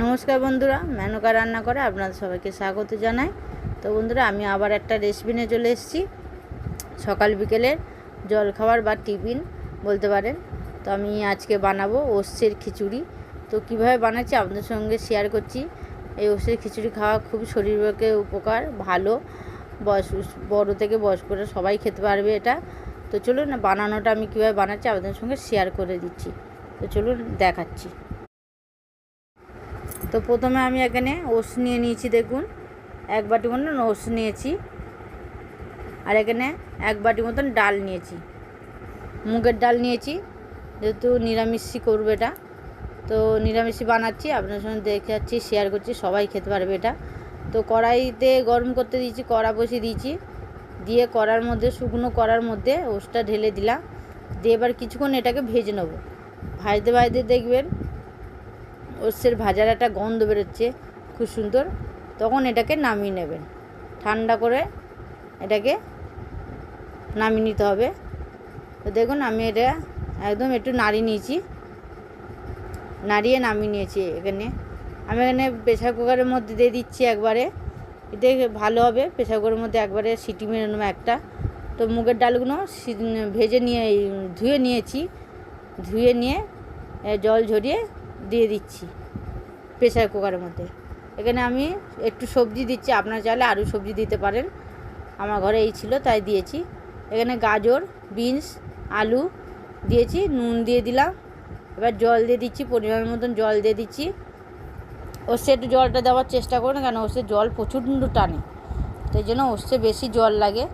নমস্কার বন্ধুরা, মেনকা রান্না করে আপনাদের সবাইকে স্বাগত জানাই। তো বন্ধুরা, আমি আবার একটা রেসিপি নিয়ে চলে এসেছি। সকাল বিকেলের জলখাবার বা টিফিন বলতে পারেন। তো আমি আজকে বানাবো ওটসের খিচুড়ি। তো কীভাবে বানাচ্ছি আপনাদের সঙ্গে শেয়ার করছি। এই ওটসের খিচুড়ি খাওয়া খুব শরীরের পক্ষে উপকার, ভালো। বয়স, বড় থেকে বয়স্করা সবাই খেতে পারবে এটা। তো চলুন, বানানোটা আমি কীভাবে বানাচ্ছি আপনাদের সঙ্গে শেয়ার করে দিচ্ছি। তো চলুন, দেখাচ্ছি। তো প্রথমে আমি এখানে ওস নিয়ে নিয়েছি, দেখুন। এক বাটি মতন ওস নিয়েছি। আর এখানে এক বাটি মতন ডাল নিয়েছি। মুগের ডাল নিয়েছি, যেহেতু নিরামিষই করবে এটা। তো নিরামিষই বানাচ্ছি আপনার সঙ্গে দেখে যাচ্ছি শেয়ার করছি, সবাই খেতে পারবে এটা। তো কড়াইতে গরম করতে দিয়েছি, কড়া বসিয়ে দিয়েছি। দিয়ে কড়ার মধ্যে, শুকনো কড়ার মধ্যে ওসটা ঢেলে দিলাম। দিয়ে এবার কিছুক্ষণ এটাকে ভেজে নেব। ভাজতে ভাজতে দেখবেন ওটসের ভাজার একটা গন্ধ বেরোচ্ছে, খুব সুন্দর। তখন এটাকে নামিয়ে নেবেন ঠান্ডা করে এটাকে নামিয়ে নিতে হবে। তো দেখুন, আমি এটা একদম একটু নাড়িয়ে নিয়েছি। নাড়িয়ে নামিয়ে নিয়েছি এখানে। আমি এখানে প্রেশার কুকারের মধ্যে দিয়ে দিচ্ছি একবারে। এতে ভালো হবে। প্রেশার কুকারের মধ্যে একবারে সিটি মেরে নেব একটা। তো মুগের ডালগুলো ভেজে নিয়ে ধুয়ে নিয়েছি। ধুয়ে নিয়ে জল ঝরিয়ে দিয়ে দিচ্ছি প্রেশার কুকারের মধ্যে। এখানে আমি একটু সবজি দিচ্ছি, আপনারা চাইলে আরও সবজি দিতে পারেন। আমার ঘরে এই ছিল, তাই দিয়েছি। এখানে গাজর, বিনস, আলু দিয়েছি, নুন দিয়ে দিলাম। এবার জল দিয়ে দিচ্ছি, পরিমাণ মতন জল দিয়ে দিচ্ছি। ওসে একটু জলটা দেওয়ার চেষ্টা করুন, কেন ওসে জল প্রচণ্ড টানে। তাই জন্য ওসে বেশি জল লাগে।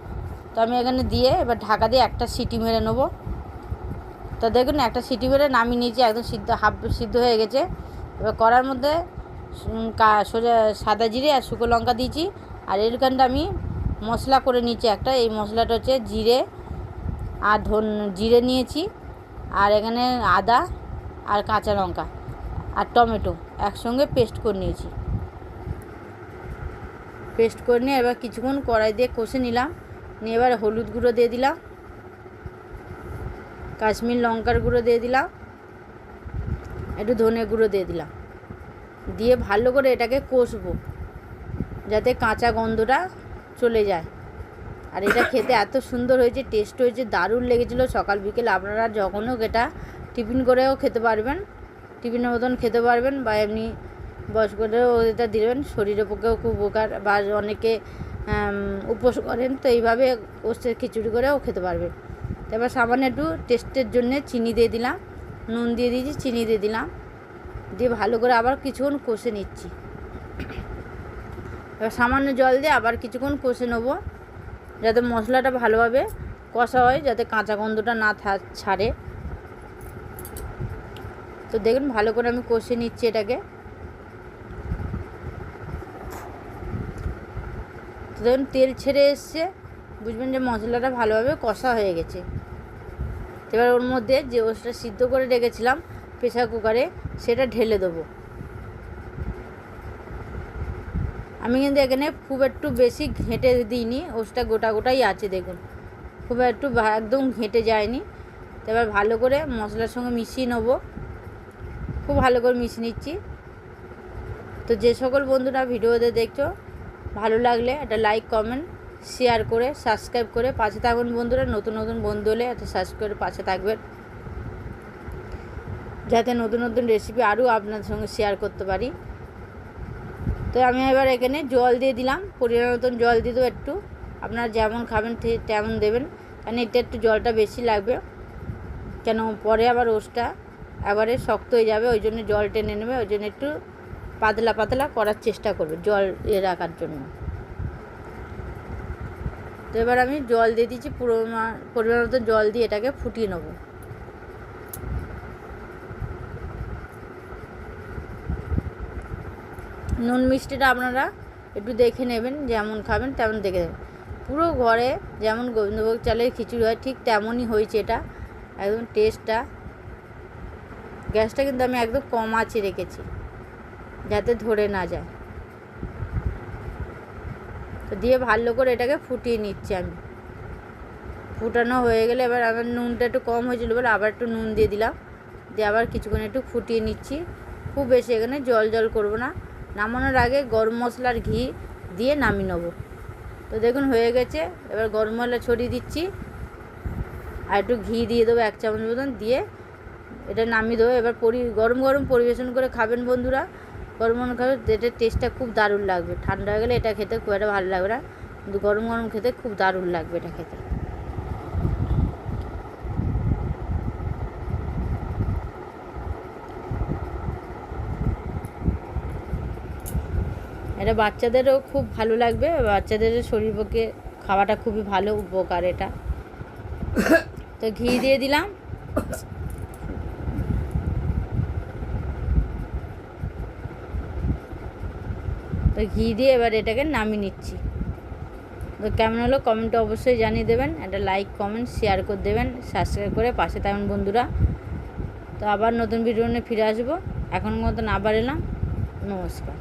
তো আমি এখানে দিয়ে এবার ঢাকা দিয়ে একটা সিটি মেরে নেব। তো দেখুন একটা সিটি মেরে নামিয়ে নিয়েছি, একদম সিদ্ধ, হাফ সিদ্ধ হয়ে গেছে। এবার কড়ার মধ্যে সোজা সাদা জিরে আর শুকনো লঙ্কা দিয়েছি। আর এরখানটা আমি মশলা করে নিয়েছি একটা, এই মশলাটা হচ্ছে জিরে আর ধন, জিরে নিয়েছি। আর এখানে আদা আর কাঁচা লঙ্কা আর টমেটো একসঙ্গে পেস্ট করে নিয়েছি। পেস্ট করে নিয়ে এবার কিছুক্ষণ কড়াই দিয়ে কষে নিলাম। নিয়ে এবার হলুদ গুঁড়ো দিয়ে দিলাম। কাশ্মীর লঙ্কার গুঁড়ো দিয়ে দিলাম, একটু ধনে গুঁড়ো দিয়ে দিলাম। দিয়ে ভালো করে এটাকে কষবো, যাতে কাঁচা গন্ধটা চলে যায়। আর এটা খেতে এত সুন্দর হয়েছে টেস্ট হয়েছে, দারুণ লেগেছিলো। সকাল বিকেল আপনারা যখন হোক এটা টিফিন করেও খেতে পারবেন, টিফিনের মতন খেতে পারবেন বা এমনি বয়স্কদেরও এটা দিবেন, শরীরের পক্ষেও খুব উপকার। বা অনেকে উপোস করেন, তো এইভাবে ওষের খিচুড়ি করেও খেতে পারবেন। তো এবার সামান্য একটু টেস্টের জন্য চিনি দিয়ে দিলাম, নুন দিয়ে দিয়েছি, চিনি দিয়ে দিলাম। দিয়ে ভালো করে আবার কিছুক্ষণ কষে নিচ্ছি। এবার সামান্য জল দিয়ে আবার কিছুক্ষণ কষে নেব, যাতে মশলাটা ভালোভাবে কষা হয়, যাতে কাঁচা গন্ধটা না ছাড়ে। তো দেখুন ভালো করে আমি কষে নিচ্ছি এটাকে। তো দেখুন তেল ছেড়ে এসছে। বুঝবেন যে মশলাটা ভালোভাবে কষা হয়ে গেছে। এবার ওর মধ্যে যে ওষটা সিদ্ধ করে রেখেছিলাম প্রেশার কুকারে, সেটা ঢেলে দেবো। আমি কিন্তু এখানে খুব একটু বেশি ঘেঁটে দিইনি, ওষটা গোটা গোটাই আছে দেখুন। খুব একটু একদম ঘেঁটে যায়নি। এবার ভালো করে মশলার সঙ্গে মিশিয়ে নেব। খুব ভালো করে মিশিয়ে নিচ্ছি। তো যে সকল বন্ধুরা ভিডিওতে দেখছ, ভালো লাগলে একটা লাইক, কমেন্ট শেয়ার করে সাবস্ক্রাইব করে, পাশে থাকুন বন্ধুরা, নতুন নতুন বন্ধু হলে একটা সাবস্ক্রাইব করে পাশে থাকবেন। যাতে নতুন নতুন রেসিপি আরও আপনার সঙ্গে শেয়ার করতে পারি। তো আমি এবার এখানে জল দিয়ে দিলাম, পরিমাণ মতন জল দিয়ে দেবো একটু। আপনারা যেমন খাবেন তেমন দেবেন, কারণ এটা একটু জলটা বেশি লাগবে। কেন, পরে আবার ওষটা এবারে শক্ত হয়ে যাবে, ওই জন্য জল টেনে নেবে, ওই জন্য একটু পাতলা পাতলা করার চেষ্টা করবে, জল এ রাখার জন্য। তো এবার আমি জল দিয়ে দিচ্ছি, পুরো পরিমাণ মতো জল দিয়ে এটাকে ফুটিয়ে নেব। নুন মিষ্টিটা আপনারা একটু দেখে নেবেন, যেমন খাবেন তেমন দেখে নেবেন। পুরো ঘরে যেমন গোবিন্দভোগ চালের খিচুড়ি হয়, ঠিক তেমনই হয়েছে এটা, একদম টেস্টটা গ্যাসটা কিন্তু আমি একদম কম আঁচে রেখেছি, যাতে ধরে না যায়। তো দিয়ে ভালো করে এটাকে ফুটিয়ে নিচ্ছি আমি। ফুটানো হয়ে গেলে এবার আমার নুনটা একটু কম হয়েছিল এবার আবার একটু নুন দিয়ে দিলাম। দিয়ে আবার কিছুক্ষণ একটু ফুটিয়ে নিচ্ছি। খুব বেশি এখানে জল জল করব না। নামানোর আগে গরম মশলার ঘি দিয়ে নামিয়ে নেব। তো দেখুন হয়ে গেছে। এবার গরম মশলা ছড়িয়ে দিচ্ছি। আর একটু ঘি দিয়ে দেবো এক চামচ মতন। দিয়ে এটা নামিয়ে দেবো। এবার পরি গরম গরম পরিবেশন করে খাবেন বন্ধুরা। গরম গরম খাবে এটার টেস্টটা খুব দারুণ লাগবে। ঠান্ডা হয়ে গেলে এটা খেতে খুব একটা ভালো লাগবে না। কিন্তু গরম গরম খেতে খুব দারুণ লাগবে এটা খেতে। এটা বাচ্চাদেরও খুব ভালো লাগবে। বাচ্চাদের শরীর পক্ষে খাওয়াটা খুবই ভালো, উপকার এটা। তো ঘি দিয়ে দিলাম। তো ঘি দিয়ে এবার এটাকে নামিয়ে নিচ্ছি। তো কেমন হলো কমেন্টে অবশ্যই জানিয়ে দেবেন। একটা লাইক কমেন্ট শেয়ার করে দেবেন। সাবস্ক্রাইব করে পাশে থাকবেন বন্ধুরা। তো আবার নতুন ভিডিও নিয়ে ফিরে আসব। এখন মতন আবার এলাম। নমস্কার।